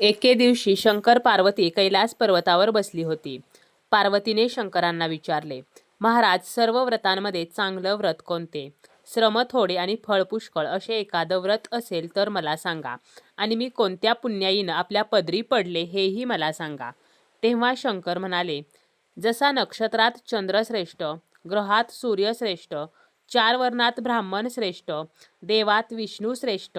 एके दिवशी शंकर पार्वती कैलास पर्वतावर बसली होती. पार्वतीने शंकरांना विचारले महाराज सर्व व्रतांमध्ये चांगलं व्रत कोणते? श्रम थोडे आणि फळ पुष्कळ असे एखादं व्रत असेल तर मला सांगा. आणि मी कोणत्या पुण्याईनं आपल्या पदरी पडले हेही मला सांगा. तेव्हा शंकर म्हणाले जसा नक्षत्रात चंद्र श्रेष्ठ ग्रहात सूर्य श्रेष्ठ चार वर्णात ब्राह्मण श्रेष्ठ देवात विष्णू श्रेष्ठ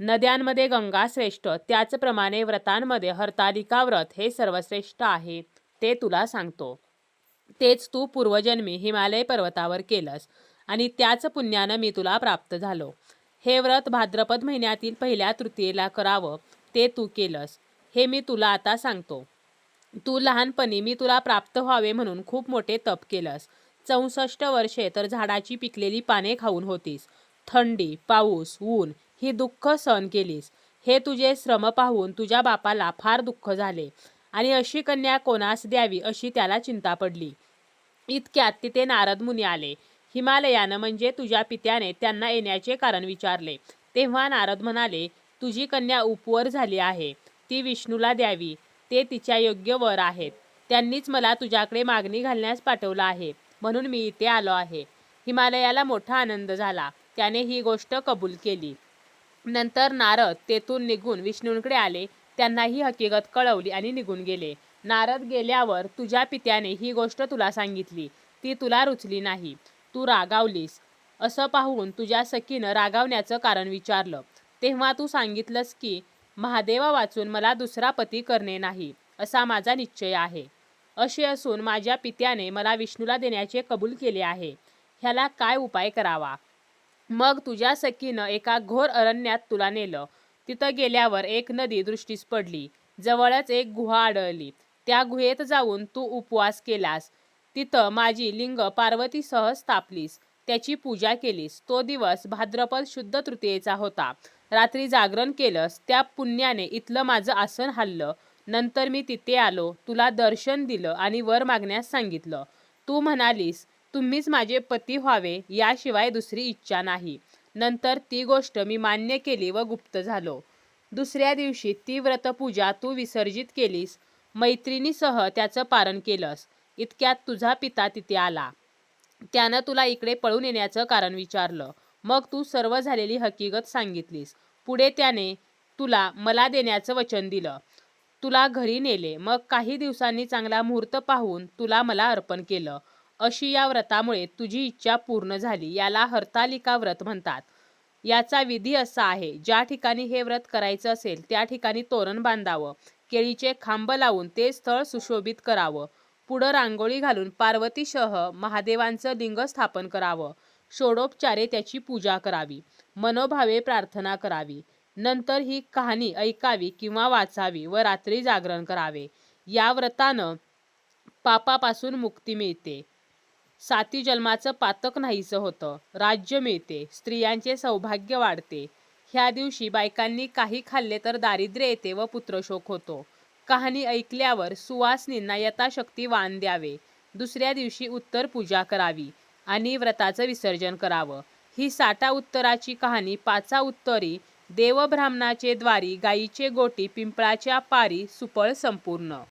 नद्यांमध्ये गंगा श्रेष्ठ त्याचप्रमाणे व्रतांमध्ये हरतालिका व्रत हे सर्वश्रेष्ठ आहे ते तुला सांगतो. तेच तू पूर्वजन्मी हिमालय पर्वतावर केलंस आणि त्याच पुण्यानं मी तुला प्राप्त झालो. हे व्रत भाद्रपद महिन्यातील पहिल्या तृतीयेला करावं ते तू केलंस हे मी तुला आता सांगतो. तू लहानपणी मी तुला प्राप्त व्हावे म्हणून खूप मोठे तप केलंस. चौसष्ट वर्षे तर झाडाची पिकलेली पाने खाऊन होतीस. थंडी पाऊस ऊन ही दुःख सहन केलीस. हे तुझे श्रम पाहून तुझ्या बापाला फार दुःख झाले. आणि अशी कन्या कोणास द्यावी अशी त्याला चिंता पडली. इतक्यात तिथे नारद मुनी आले. हिमालयानं म्हणजे तुझ्या पित्याने त्यांना येण्याचे कारण विचारले. तेव्हा नारद म्हणाले तुझी कन्या उपवर झाली आहे. ती विष्णूला द्यावी. ते तिच्या योग्य वर आहेत. त्यांनीच मला तुझ्याकडे मागणी घालण्यास पाठवलं आहे. म्हणून मी इथे आलो आहे. हिमालयाला मोठा आनंद झाला. त्याने ही गोष्ट कबूल केली. नंतर नारद तेथून निघून विष्णूंकडे आले. त्यांना ही हकीकत कळवली आणि निघून गेले. नारद गेल्यावर तुझ्या पित्याने ही गोष्ट तुला सांगितली. ती तुला रुचली नाही. तू रागावलीस. असं पाहून तुझ्या सखीनं रागावण्याचं कारण विचारलं. तेव्हा तू सांगितलंस की महादेवा वाचून मला दुसरा पती करणे नाही. असा माझा निश्चय आहे. असे असून माझ्या पित्याने मला विष्णूला देण्याचे कबूल केले आहे. ह्याला काय उपाय करावा? मग तुझ्या सखीनं एका घोर अरण्यात तुला नेलं. तिथं गेल्यावर एक नदी दृष्टीस पडली. जवळच एक गुहा आढळली. त्या गुहेत जाऊन तू उपवास केलास. तिथं माझी लिंग पार्वतीसह स्थापलीस. त्याची पूजा केलीस. तो दिवस भाद्रपद शुद्ध तृतीयेचा होता. रात्री जागरण केलंस. त्या पुण्याने इथलं माझं आसन हल्लं नंतर मी तिथे आलो. तुला दर्शन दिलं आणि वर मागण्यास सांगितलं. तू म्हणालीस तुम्हीच माझे पती व्हावे याशिवाय दुसरी इच्छा नाही. नंतर ती गोष्ट मी मान्य केली व गुप्त झालो. दुसऱ्या दिवशी ती व्रतपूजा तू विसर्जित केलीस. मैत्रिणीसह त्याचं पारण केलंस. इतक्यात तुझा पिता तिथे आला. त्यानं तुला इकडे पळून येण्याचं कारण विचारलं. मग तू सर्व झालेली हकीकत सांगितलीस. पुढे त्याने तुला मला देण्याचं वचन दिलं. तुला घरी नेले. मग काही दिवसांनी चांगला मुहूर्त पाहून तुला मला अर्पण केलं. अशी या व्रतामुळे तुझी इच्छा पूर्ण झाली याला हरतालिका व्रत म्हणतात. याचा विधी असा आहे ज्या ठिकाणी हे व्रत करायचं असेल त्या ठिकाणी तोरण बांधावं केळीचे खांब लावून ते स्थळ सुशोभित करावं पुढं रांगोळी घालून पार्वतीसह महादेवांचं लिंग स्थापन करावं षोडोपचारे त्याची पूजा करावी मनोभावे प्रार्थना करावी नंतर ही कहाणी ऐकावी किंवा वाचावी व रात्री जागरण करावे. या व्रतानं पापापासून मुक्ती मिळते. साती जन्माचं पातक नाहीसं होतं. राज्य मिळते स्त्रियांचे सौभाग्य वाढते. ह्या दिवशी बायकांनी काही खाल्ले तर दारिद्र्य येते व पुत्रशोक होतो. कहाणी ऐकल्यावर सुवासनींना यथाशक्ती वाण द्यावे. दुसऱ्या दिवशी उत्तर पूजा करावी आणि व्रताचं विसर्जन करावं. ही साठा उत्तराची कहाणी पाचा उत्तरी देवब्राह्मणाचे द्वारी गायीचे गोटी पिंपळाच्या पारी सुपळ संपूर्ण.